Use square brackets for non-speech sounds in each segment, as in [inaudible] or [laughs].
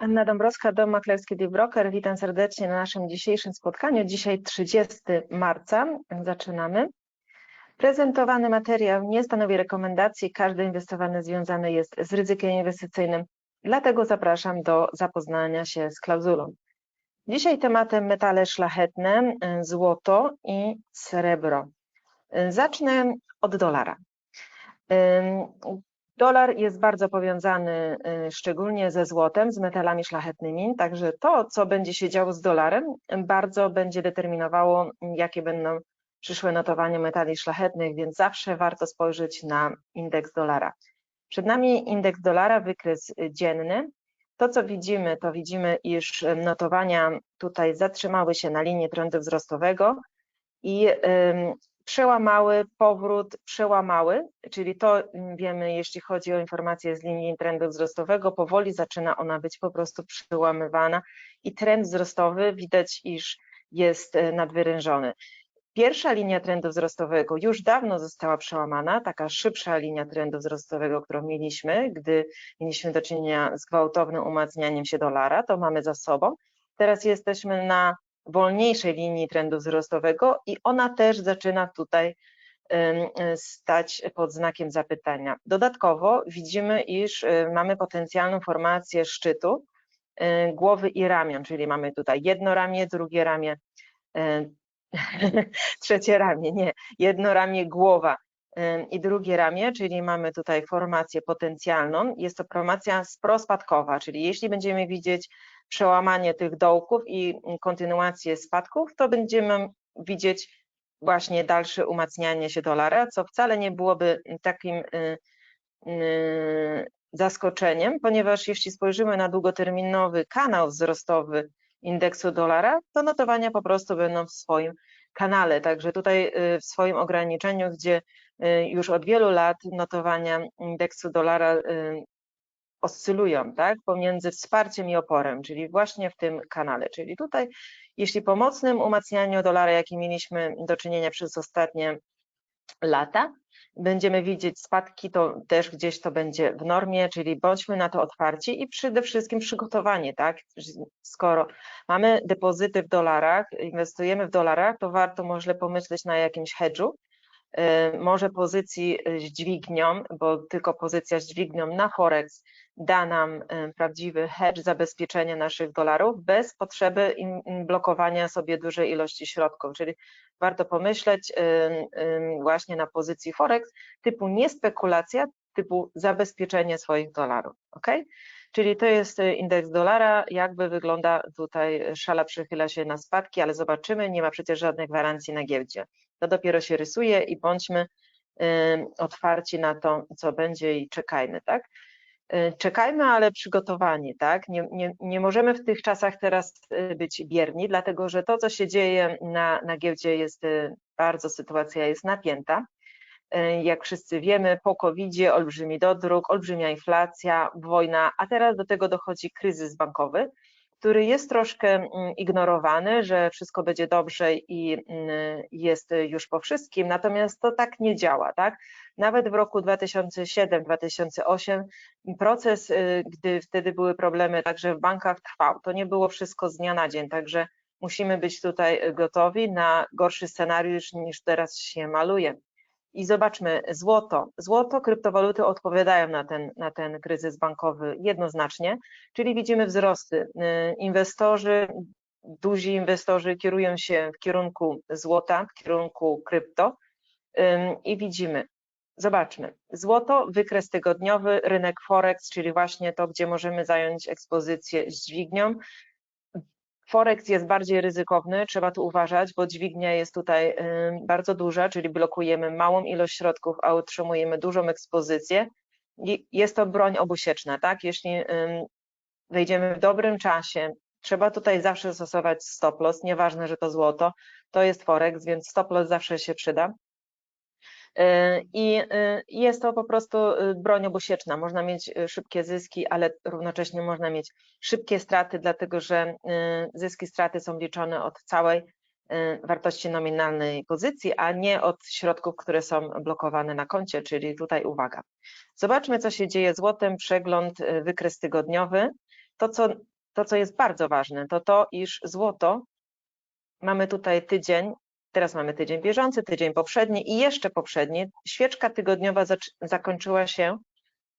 Anna Dąbrowska, Dom Maklerski Deep Broker. Witam serdecznie na naszym dzisiejszym spotkaniu. Dzisiaj 30 marca. Zaczynamy. Prezentowany materiał nie stanowi rekomendacji. Każdy inwestowany związany jest z ryzykiem inwestycyjnym. Dlatego zapraszam do zapoznania się z klauzulą. Dzisiaj tematem metale szlachetne, złoto i srebro. Zacznę od dolara. Dolar jest bardzo powiązany y, szczególnie ze złotem, z metalami szlachetnymi, także to, co będzie się działo z dolarem, bardzo będzie determinowało, jakie będą przyszłe notowania metali szlachetnych, więc zawsze warto spojrzeć na indeks dolara. Przed nami indeks dolara, wykres dzienny. To, co widzimy, to widzimy, iż notowania tutaj zatrzymały się na linii trendu wzrostowego i przełamały powrót, przełamały, czyli to mm, wiemy, jeśli chodzi o informacje z linii trendu wzrostowego, powoli zaczyna ona być po prostu przełamywana i trend wzrostowy widać, iż jest e, nadwyrężony. Pierwsza linia trendu wzrostowego już dawno została przełamana, taka szybsza linia trendu wzrostowego, którą mieliśmy, gdy mieliśmy do czynienia z gwałtownym umacnianiem się dolara, to mamy za sobą. Teraz jesteśmy na wolniejszej linii trendu wzrostowego i ona też zaczyna tutaj stać pod znakiem zapytania. Dodatkowo widzimy, iż y, mamy potencjalną formację szczytu y, głowy i ramion, czyli mamy tutaj jedno ramię, drugie ramię, [laughs] trzecie ramię, nie, jedno ramię, głowa i drugie ramię, czyli mamy tutaj formację potencjalną. Jest to formacja sprospadkowa, czyli jeśli będziemy widzieć przełamanie tych dołków i kontynuację spadków, to będziemy widzieć właśnie dalsze umacnianie się dolara, co wcale nie byłoby takim y, y, zaskoczeniem, ponieważ jeśli spojrzymy na długoterminowy kanał wzrostowy indeksu dolara, to notowania po prostu będą w swoim kanale. Także tutaj y, w swoim ograniczeniu, gdzie już od wielu lat notowania indeksu dolara oscylują tak, pomiędzy wsparciem i oporem, czyli właśnie w tym kanale. Czyli tutaj, jeśli po mocnym umacnianiu dolara, jakim mieliśmy do czynienia przez ostatnie lata, będziemy widzieć spadki, to też gdzieś to będzie w normie, czyli bądźmy na to otwarci i przede wszystkim przygotowanie, tak? Skoro mamy depozyty w dolarach, inwestujemy w dolarach, to warto może pomyśleć na jakimś hedżu, y, może pozycji z dźwignią, bo tylko pozycja z dźwignią na Forex da nam prawdziwy hedge, zabezpieczenie naszych dolarów bez potrzeby blokowania sobie dużej ilości środków, czyli warto pomyśleć właśnie na pozycji Forex typu nie spekulacja, typu zabezpieczenie swoich dolarów, ok? Czyli to jest y, indeks dolara, jakby wygląda tutaj, szala przychyla się na spadki, ale zobaczymy, nie ma przecież żadnej gwarancji na giełdzie. To dopiero się rysuje i bądźmy otwarci na to, co będzie i czekajmy, tak? Y, czekajmy, ale przygotowani, tak? Nie, nie, nie możemy w tych czasach teraz y, być bierni, dlatego że to, co się dzieje na, na giełdzie jest y, bardzo, sytuacja jest napięta. Jak wszyscy wiemy, po COVID-zie olbrzymi dodruk, olbrzymia inflacja, wojna, a teraz do tego dochodzi kryzys bankowy, który jest troszkę mm, ignorowany, że wszystko będzie dobrze i mm, jest już po wszystkim, natomiast to tak nie działa, tak? Nawet w roku 2007-2008 proces, y, gdy wtedy były problemy także w bankach trwał, to nie było wszystko z dnia na dzień, także musimy być tutaj gotowi na gorszy scenariusz niż teraz się maluje. I zobaczmy, złoto. Złoto, kryptowaluty odpowiadają na ten, na ten kryzys bankowy jednoznacznie, czyli widzimy wzrosty. Y, inwestorzy, duzi inwestorzy kierują się w kierunku złota, w kierunku krypto i widzimy, zobaczmy, złoto, wykres tygodniowy, rynek Forex, czyli właśnie to, gdzie możemy zająć ekspozycję z dźwignią, Forex jest bardziej ryzykowny, trzeba tu uważać, bo dźwignia jest tutaj bardzo duża, czyli blokujemy małą ilość środków, a utrzymujemy dużą ekspozycję. Jest to broń obusieczna, tak? Jeśli wejdziemy w dobrym czasie, trzeba tutaj zawsze stosować stop loss, nieważne, że to złoto, to jest Forex, więc stop loss zawsze się przyda. Y, I y, jest to po prostu y, broń obusieczna. Można mieć szybkie zyski, ale równocześnie można mieć szybkie straty, dlatego że zyski, straty są liczone od całej wartości nominalnej pozycji, a nie od środków, które są blokowane na koncie, czyli tutaj uwaga. Zobaczmy, co się dzieje złotem, przegląd, wykres tygodniowy. To, co to, co jest bardzo ważne, to to, iż złoto, mamy tutaj tydzień, teraz mamy tydzień bieżący, tydzień poprzedni i jeszcze poprzedni, świeczka tygodniowa zakończyła się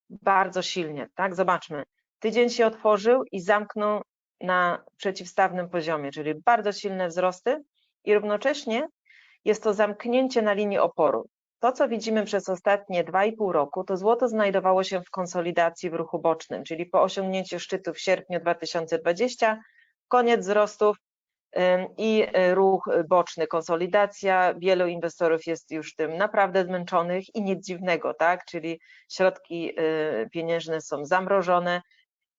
bardzo silnie, tak? Zobaczmy, tydzień się otworzył i zamknął na przeciwstawnym poziomie, czyli bardzo silne wzrosty i równocześnie jest to zamknięcie na linii oporu. To, co widzimy przez ostatnie 2,5 roku, to złoto znajdowało się w konsolidacji w ruchu bocznym, czyli po osiągnięciu szczytu w sierpniu 2020, koniec wzrostów i y, ruch boczny, konsolidacja. Wielu inwestorów jest już tym naprawdę zmęczonych i nic dziwnego, tak? Czyli środki y, pieniężne są zamrożone,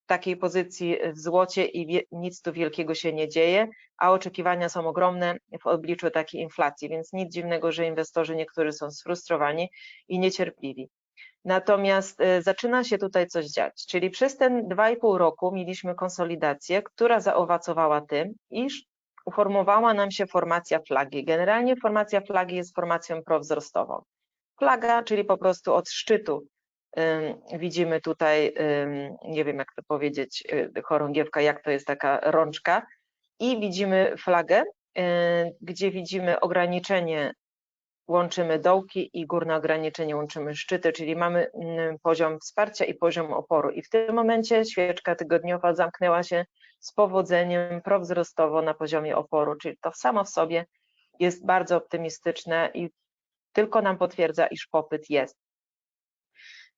takiej pozycji w złocie i nic tu wielkiego się nie dzieje, a oczekiwania są ogromne w obliczu takiej inflacji, więc nic dziwnego, że inwestorzy niektórzy są sfrustrowani i niecierpliwi. Natomiast e, zaczyna się tutaj coś dziać, czyli przez ten 2,5 roku mieliśmy konsolidację, która zaowocowała tym, iż uformowała nam się formacja flagi. Generalnie formacja flagi jest formacją prowzrostową. Flaga, czyli po prostu od szczytu Widzimy tutaj, nie wiem jak to powiedzieć, y, chorągiewka, jak to jest taka rączka i widzimy flagę, y, gdzie widzimy ograniczenie, łączymy dołki i górne ograniczenie łączymy szczyty, czyli mamy mm, poziom wsparcia i poziom oporu i w tym momencie świeczka tygodniowa zamknęła się z powodzeniem prowzrostowo na poziomie oporu, czyli to samo w sobie jest bardzo optymistyczne i tylko nam potwierdza, iż popyt jest.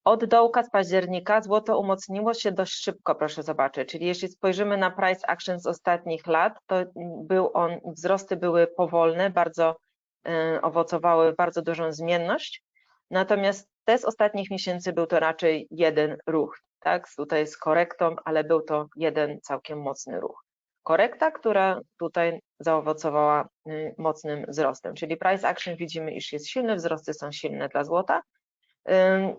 Od dołka z października złoto umocniło się dość szybko, proszę zobaczyć. Czyli jeśli spojrzymy na price action z ostatnich lat, to był on, wzrosty były powolne, bardzo owocowały bardzo dużą zmienność. Natomiast te z ostatnich miesięcy był to raczej jeden ruch, tak? Tutaj z korektą, ale był to jeden całkiem mocny ruch. Korekta, która tutaj zaowocowała y, mocnym wzrostem, czyli price action widzimy, iż jest silny, wzrosty są silne dla złota,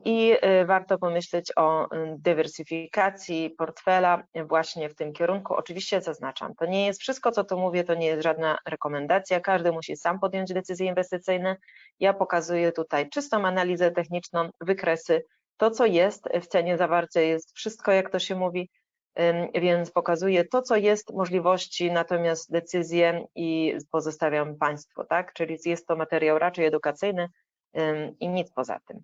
i y, warto pomyśleć o dywersyfikacji portfela właśnie w tym kierunku. Oczywiście zaznaczam, to nie jest wszystko, co tu mówię, to nie jest żadna rekomendacja, każdy musi sam podjąć decyzje inwestycyjne. Ja pokazuję tutaj czystą analizę techniczną, wykresy, to co jest w cenie zawarte jest wszystko, jak to się mówi, więc pokazuję to, co jest możliwości, natomiast decyzje i pozostawiam Państwu, tak? Czyli jest to materiał raczej edukacyjny i nic poza tym.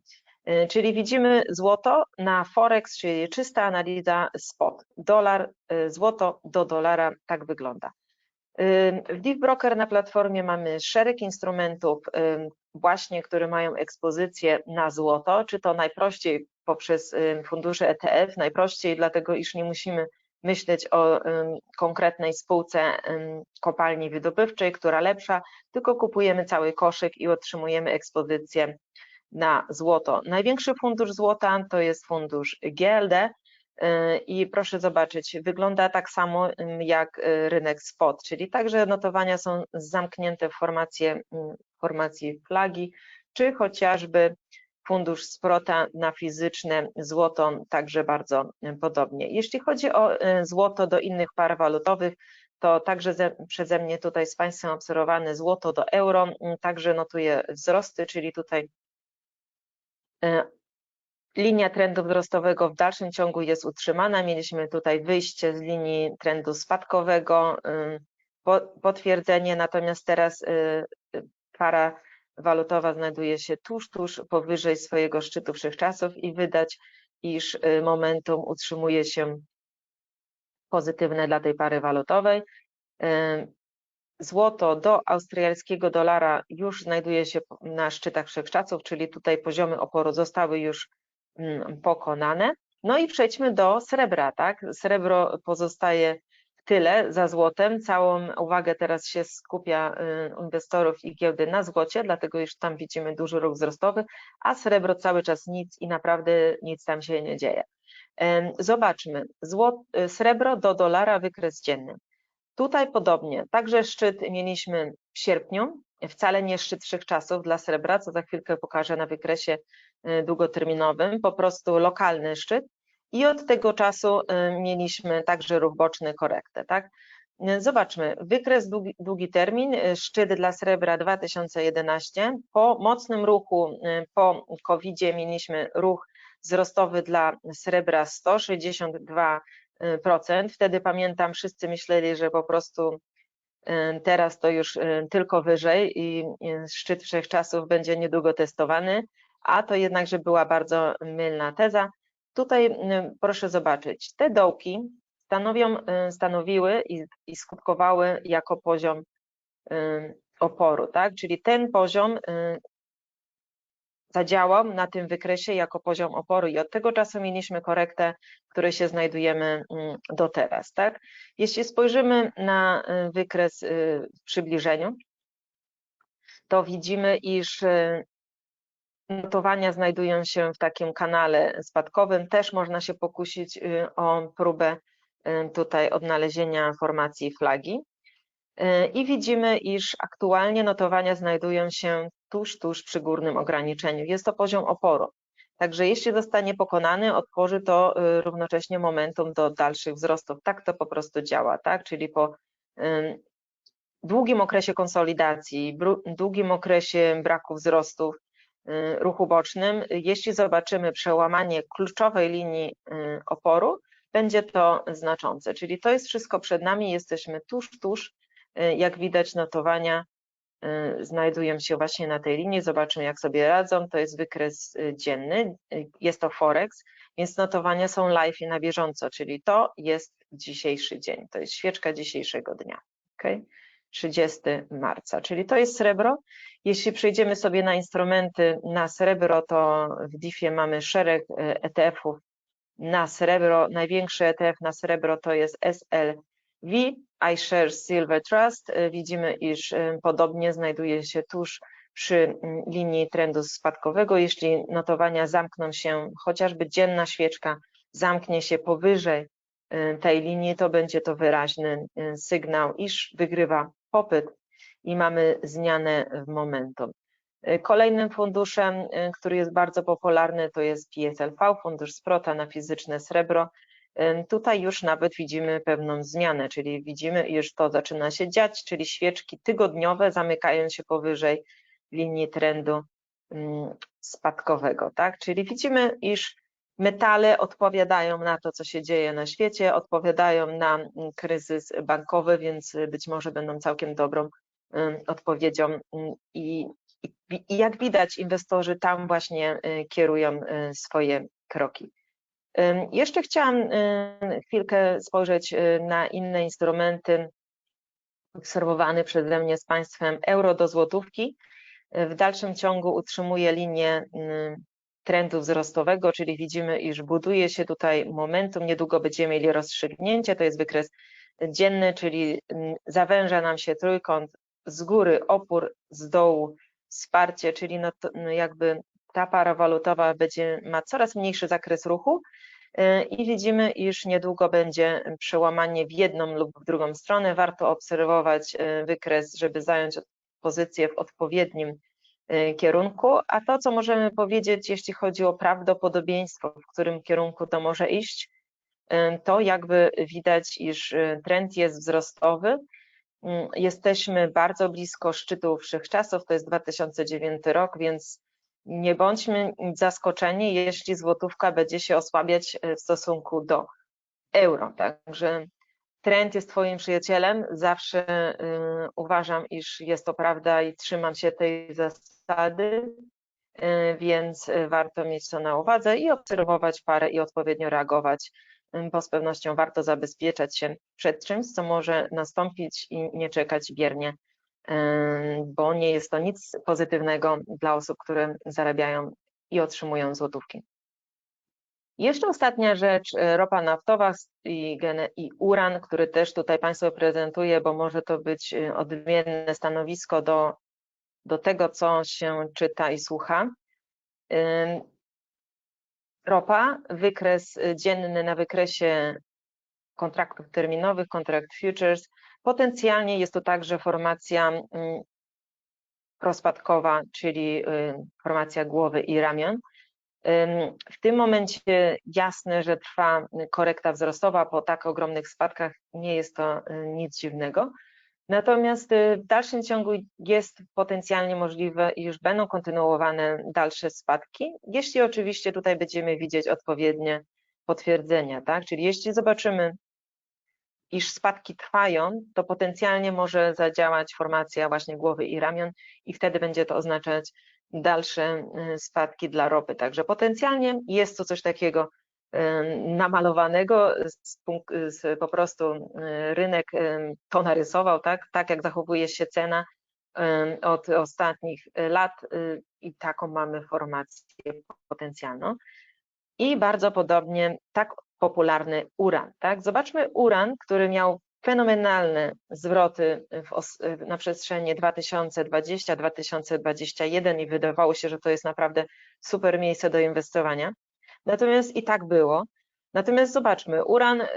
Y, czyli widzimy złoto na Forex, czyli czysta analiza spot. Dolar, y, złoto do dolara, tak wygląda. Y, w Deep Broker na platformie mamy szereg instrumentów właśnie, które mają ekspozycję na złoto, czy to najprościej poprzez fundusze ETF, najprościej dlatego, iż nie musimy myśleć o konkretnej spółce kopalni wydobywczej, która lepsza, tylko kupujemy cały koszyk i otrzymujemy ekspozycję na złoto. Największy fundusz złota to jest fundusz GLD y, i proszę zobaczyć, wygląda tak samo jak y, rynek spot, czyli także notowania są zamknięte w formacji flagi, czy chociażby fundusz Sprota na fizyczne złoto także bardzo podobnie. Jeśli chodzi o y, złoto do innych par walutowych, to także ze, przeze mnie tutaj z Państwem obserwowane złoto do euro także notuje wzrosty, czyli tutaj linia trendu wzrostowego w dalszym ciągu jest utrzymana. Mieliśmy tutaj wyjście z linii trendu spadkowego, potwierdzenie, natomiast teraz y, y, para walutowa znajduje się tuż, tuż powyżej swojego szczytu wszechczasów i wydać, iż y, momentum utrzymuje się pozytywne dla tej pary walutowej. Złoto do austriackiego dolara już znajduje się na szczytach wszechczasów, czyli tutaj poziomy oporu zostały już mm, pokonane. No i przejdźmy do srebra, tak? Srebro pozostaje w tyle za złotem. Całą uwagę teraz się skupia y, inwestorów i giełdy na złocie, dlatego już tam widzimy duży ruch wzrostowy, a srebro cały czas nic i naprawdę nic tam się nie dzieje. Zobaczmy, Złot, y, srebro do dolara wykres dzienny. Tutaj podobnie, także szczyt mieliśmy w sierpniu, wcale nie szczyt wszechczasów dla srebra, co za chwilkę pokażę na wykresie y, długoterminowym, po prostu lokalny szczyt i od tego czasu y, mieliśmy także ruch boczny, korektę. Tak? Y, zobaczmy, wykres długi, długi termin, szczyt dla srebra 2011, po mocnym ruchu, po COVID-zie mieliśmy ruch wzrostowy dla srebra 162 procent. Wtedy pamiętam, wszyscy myśleli, że po prostu teraz to już tylko wyżej i szczyt wszechczasów będzie niedługo testowany, a to jednakże była bardzo mylna teza. Tutaj proszę zobaczyć, te dołki stanowią, stanowiły i, i skutkowały jako poziom oporu, tak? Czyli ten poziom zadziałał na tym wykresie jako poziom oporu i od tego czasu mieliśmy korektę, w której się znajdujemy do teraz, tak? Jeśli spojrzymy na wykres w przybliżeniu, to widzimy, iż notowania znajdują się w takim kanale spadkowym. Też można się pokusić o próbę tutaj odnalezienia formacji flagi. I widzimy, iż aktualnie notowania znajdują się tuż, tuż przy górnym ograniczeniu. Jest to poziom oporu. Także jeśli zostanie pokonany, otworzy to równocześnie momentum do dalszych wzrostów. Tak to po prostu działa, tak? Czyli po długim okresie konsolidacji, długim okresie braku wzrostów, ruchu bocznym, jeśli zobaczymy przełamanie kluczowej linii oporu, będzie to znaczące. Czyli to jest wszystko przed nami, jesteśmy tuż, tuż Y, jak widać notowania y, znajdują się właśnie na tej linii. Zobaczymy jak sobie radzą. To jest wykres y, dzienny, jest to Forex, więc notowania są live i na bieżąco, czyli to jest dzisiejszy dzień. To jest świeczka dzisiejszego dnia. Okay? 30 marca, czyli to jest srebro. Jeśli przejdziemy sobie na instrumenty na srebro, to w DIF-ie mamy szereg ETF-ów na srebro. Największy ETF na srebro to jest SLV, iShares Silver Trust y, widzimy, iż y, podobnie znajduje się tuż przy mm, linii trendu spadkowego. Jeśli notowania zamkną się, chociażby dzienna świeczka zamknie się powyżej y, tej linii, to będzie to wyraźny sygnał, iż wygrywa popyt i mamy zmianę w momentum. Kolejnym funduszem, który jest bardzo popularny, to jest PSLV, fundusz Sprota na fizyczne srebro. Tutaj już nawet widzimy pewną zmianę, czyli widzimy, iż to zaczyna się dziać, czyli świeczki tygodniowe zamykają się powyżej linii trendu mm, spadkowego, tak? Czyli widzimy, iż metale odpowiadają na to, co się dzieje na świecie, odpowiadają na mm, kryzys bankowy, więc być może będą całkiem dobrą odpowiedzią mm, i, i, i jak widać inwestorzy tam właśnie y, kierują y, swoje kroki. Jeszcze chciałam chwilkę spojrzeć y, na inne instrumenty obserwowane przeze mnie z Państwem. Euro do złotówki w dalszym ciągu utrzymuje linię trendu wzrostowego, czyli widzimy, iż buduje się tutaj momentum, niedługo będziemy mieli rozstrzygnięcie, to jest wykres dzienny, czyli zawęża nam się trójkąt z góry, opór, z dołu, wsparcie, czyli no no jakby ta para walutowa będzie, ma coraz mniejszy zakres ruchu y, i widzimy, iż niedługo będzie przełamanie w jedną lub w drugą stronę. Warto obserwować y, wykres, żeby zająć pozycję w odpowiednim y, kierunku, a to, co możemy powiedzieć, jeśli chodzi o prawdopodobieństwo, w którym kierunku to może iść, to jakby widać, iż trend jest wzrostowy. Jesteśmy bardzo blisko szczytu wszechczasów, to jest 2009 rok, więc nie bądźmy zaskoczeni, jeśli złotówka będzie się osłabiać e, w stosunku do euro. Także trend jest Twoim przyjacielem. Zawsze y, uważam, iż jest to prawda i trzymam się tej zasady, y, więc warto mieć to na uwadze i obserwować parę i odpowiednio reagować, y, bo z pewnością warto zabezpieczać się przed czymś, co może nastąpić i nie czekać biernie bo nie jest to nic pozytywnego dla osób, które zarabiają i otrzymują złotówki. Jeszcze ostatnia rzecz, e, ropa naftowa i, i uran, który też tutaj Państwu prezentuję, bo może to być e, odmienne stanowisko do, do tego, co się czyta i słucha. Ropa, wykres dzienny na wykresie kontraktów terminowych, kontrakt futures, Potencjalnie jest to także formacja mm, rozpadkowa, czyli y, formacja głowy i ramion. W tym momencie jasne, że trwa korekta wzrostowa po tak ogromnych spadkach, nie jest to y, nic dziwnego. Natomiast y, w dalszym ciągu jest potencjalnie możliwe już będą kontynuowane dalsze spadki, jeśli oczywiście tutaj będziemy widzieć odpowiednie potwierdzenia, tak? Czyli jeśli zobaczymy, iż spadki trwają, to potencjalnie może zadziałać formacja właśnie głowy i ramion i wtedy będzie to oznaczać dalsze y, spadki dla ropy. Także potencjalnie jest to coś takiego y, namalowanego, z, z po prostu y, rynek to narysował, tak, tak jak zachowuje się cena od ostatnich lat i taką mamy formację potencjalną. I bardzo podobnie tak popularny uran. Tak? Zobaczmy uran, który miał fenomenalne zwroty na przestrzeni 2020-2021 i wydawało się, że to jest naprawdę super miejsce do inwestowania. Natomiast i tak było. Natomiast zobaczmy, uran y,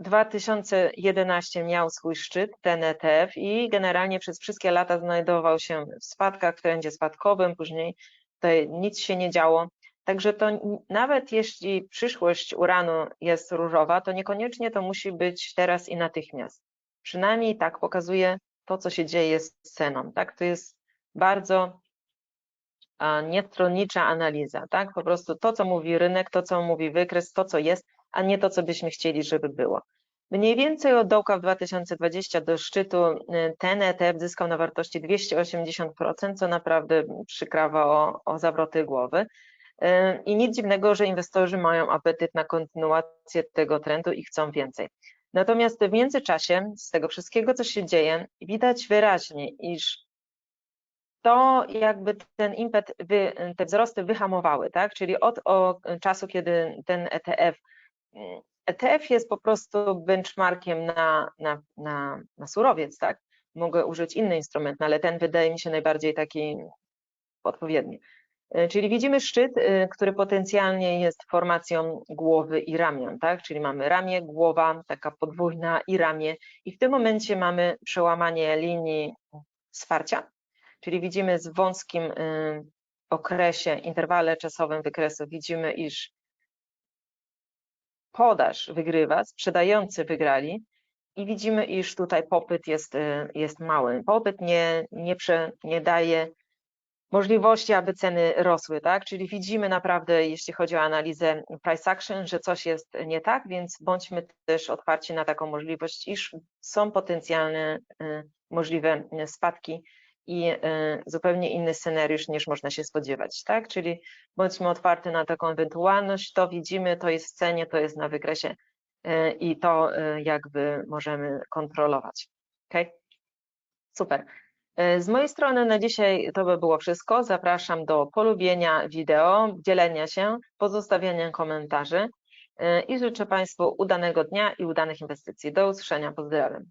2011 miał swój szczyt, ten ETF i generalnie przez wszystkie lata znajdował się w spadkach, w trendzie spadkowym, później tutaj nic się nie działo. Także to nawet jeśli przyszłość uranu jest różowa, to niekoniecznie to musi być teraz i natychmiast. Przynajmniej tak pokazuje to, co się dzieje z ceną. Tak? To jest bardzo niestronnicza analiza. Tak? Po prostu to, co mówi rynek, to, co mówi wykres, to, co jest, a nie to, co byśmy chcieli, żeby było. Mniej więcej od dołka w 2020 do szczytu y, ten ETF zyskał na wartości 280%, co naprawdę przykrawa o, o zawroty głowy. Y, I nic dziwnego, że inwestorzy mają apetyt na kontynuację tego trendu i chcą więcej. Natomiast w międzyczasie z tego wszystkiego, co się dzieje, widać wyraźnie, iż to jakby ten impet, te wzrosty wyhamowały, tak? Czyli od czasu, kiedy ten ETF, mm, ETF jest po prostu benchmarkiem na, na, na, na surowiec, tak? Mogę użyć inny instrument, no ale ten wydaje mi się najbardziej taki odpowiedni. E, Czyli widzimy szczyt, y, który potencjalnie jest formacją głowy i ramion, tak? Czyli mamy ramię, głowa, taka podwójna i ramię i w tym momencie mamy przełamanie linii wsparcia, czyli widzimy z wąskim y, okresie, interwale czasowym wykresu, widzimy, iż podaż wygrywa, sprzedający wygrali i widzimy, iż tutaj popyt jest, jest mały. Popyt nie, nie, prze, nie daje możliwości, aby ceny rosły, tak? Czyli widzimy naprawdę, jeśli chodzi o analizę price action, że coś jest nie tak, więc bądźmy też otwarci na taką możliwość, iż są potencjalne y, możliwe spadki i y, zupełnie inny scenariusz niż można się spodziewać, tak? Czyli bądźmy otwarci na taką ewentualność, to widzimy, to jest w cenie, to jest na wykresie y, i to jakby możemy kontrolować. Okay? Super. E, Z mojej strony na dzisiaj to by było wszystko. Zapraszam do polubienia wideo, dzielenia się, pozostawiania komentarzy e, i życzę Państwu udanego dnia i udanych inwestycji. Do usłyszenia. Pozdrawiam.